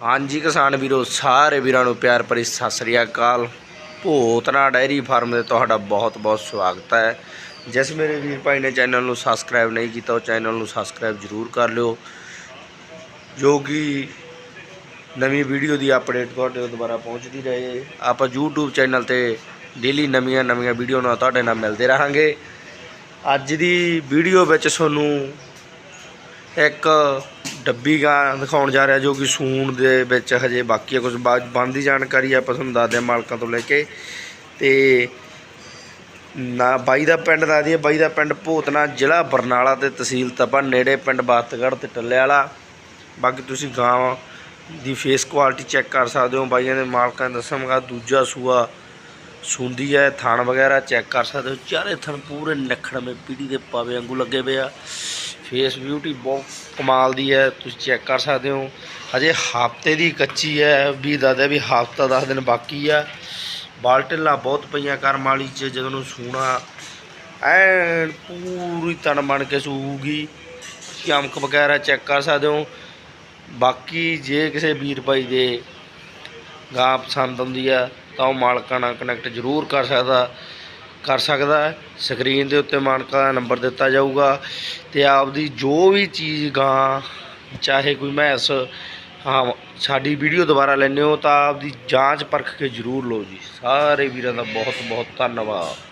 ਹਾਂਜੀ ਕਿਸਾਨ ਵੀਰੋ, ਸਾਰੇ ਵੀਰਾਂ ਨੂੰ ਪਿਆਰ ਭਰੀ ਸਤਿ ਸ੍ਰੀ ਅਕਾਲ। ਭੋਤਨਾ ਡੈਰੀ ਫਾਰਮ ਦੇ ਤੁਹਾਡਾ ਬਹੁਤ-ਬਹੁਤ ਸਵਾਗਤ ਹੈ। ਜਿਸ ਮੇਰੇ ਵੀਰ ਭਾਈ ਨੇ ਚੈਨਲ ਨੂੰ ਸਬਸਕ੍ਰਾਈਬ ਨਹੀਂ ਕੀਤਾ, ਉਹ ਚੈਨਲ ਨੂੰ ਸਬਸਕ੍ਰਾਈਬ ਜ਼ਰੂਰ ਕਰ ਲਿਓ। ਜੋ ਕਿ ਨਵੀਂ ਵੀਡੀਓ ਦੀ ਅਪਡੇਟ ਤੁਹਾਡੇ ਕੋਲ ਦੁਬਾਰਾ ਪਹੁੰਚਦੀ ਰਹੇ। ਆਪਾਂ YouTube ਚੈਨਲ ਤੇ ਡੇਲੀ ਨਵੀਆਂ ਨਵੀਆਂ ਵੀਡੀਓ ਨਾਲ ਤੁਹਾਡੇ ਨਾਲ ਮਿਲਦੇ ਰਹਾਂਗੇ। ਅੱਜ ਦੀ ਵੀਡੀਓ ਵਿੱਚ ਤੁਹਾਨੂੰ ਇੱਕ ਡੱਬੀ ਗਾਂ ਦਿਖਾਉਣ ਜਾ ਰਿਹਾ ਜੋ ਕਿ ਸੂਣ ਦੇ ਵਿੱਚ ਹਜੇ ਬਾਕੀ ਹੈ ਕੁਝ ਬੰਦੀ ਜਾਣਕਾਰੀ ਆਪਾਂ ਤੁਹਾਨੂੰ ਦੱਸਦੇ ਹਾਂ ਮਾਲਕਾਂ ਤੋਂ ਲੈ ਕੇ। ਤੇ ਨਾ, ਬਾਈ ਦਾ ਪਿੰਡ ਦੱਸ ਦਈਏ, ਬਾਈ ਦਾ ਪਿੰਡ ਭੋਤਨਾ ਜ਼ਿਲ੍ਹਾ ਬਰਨਾਲਾ ਤੇ ਤਹਿਸੀਲ ਤਪਾ, ਨੇੜੇ ਪਿੰਡ ਬਾਤਗੜ੍ਹ ਤੇ ਟੱਲੇ ਵਾਲਾ। ਬਾਕੀ ਤੁਸੀਂ ਗਾਂ ਦੀ ਫੇਸ ਕੁਆਲਿਟੀ ਚੈੱਕ ਕਰ ਸਕਦੇ ਹੋ। ਬਾਈਆਂ ਦੇ ਮਾਲਕਾਂ ਨੇ ਦੱਸਾਂਗਾ ਦੂਜਾ ਸੂਆ ਸੁੰਦੀ ਹੈ ਥਣ ਵਗੈਰਾ ਚੈੱਕ ਕਰ ਸਕਦੇ ਹੋ। ਚਾਰੇ ਥਣ ਪੂਰੇ ਨਖੜਵੇਂ ਪੀੜੀ ਦੇ ਪਾਵੇ ਵਾਂਗੂ ਲੱਗੇ ਪਏ ਆ। ਫੇਸ ਬਿਊਟੀ ਬਹੁਤ ਕਮਾਲ ਦੀ ਹੈ, ਤੁਸੀਂ ਚੈੱਕ ਕਰ ਸਕਦੇ ਹੋ। ਹਜੇ ਹਫ਼ਤੇ ਦੀ ਕੱਚੀ ਹੈ ਵੀ ਦੱਸਦਾ ਵੀ ਹਫਤਾ 10 ਦਿਨ ਬਾਕੀ ਆ। ਬਾਲਟਿਲਾ ਬਹੁਤ ਪਈਆਂ ਕਰਮ ਵਾਲੀ ਚ, ਜਦੋਂ ਨੂੰ ਸੂਣਾ ਐਨ ਪੂਰੀ ਤਣ ਬਣ ਕੇ ਸੂਗੀ ਚਮਕ ਵਗੈਰਾ ਚੈੱਕ ਕਰ ਸਕਦੇ ਹੋ। ਬਾਕੀ ਜੇ ਕਿਸੇ ਵੀਰ ਭਾਈ ਦੇ ਗਾਂ ਪਸੰਦ ਆਉਂਦੀ ਆ, ਤਾਂ ਉਹ ਮਾਲਕਾਂ ਨਾਲ ਕਨੈਕਟ ਜ਼ਰੂਰ ਕਰ ਸਕਦਾ। ਕਰ ਸਕਦਾ ਹੈ। ਸਕਰੀਨ ਦੇ ਉੱਤੇ ਮਾਲਕਾਂ ਦਾ ਨੰਬਰ ਦਿੱਤਾ ਜਾਊਗਾ ਤੇ ਆਪਦੀ ਜੋ ਵੀ ਚੀਜ਼ ਗਾਂ, ਚਾਹੇ ਕੋਈ ਮੈਸ, ਹਾਂ, ਸਾਡੀ ਵੀਡੀਓ ਦੁਬਾਰਾ ਲੈਣੇ ਹੋ ਤਾਂ ਆਪਦੀ ਜਾਂਚ ਪਰਖ ਕੇ ਜ਼ਰੂਰ ਲਓ ਜੀ। ਸਾਰੇ ਵੀਰਾਂ ਦਾ ਬਹੁਤ ਬਹੁਤ ਧੰਨਵਾਦ।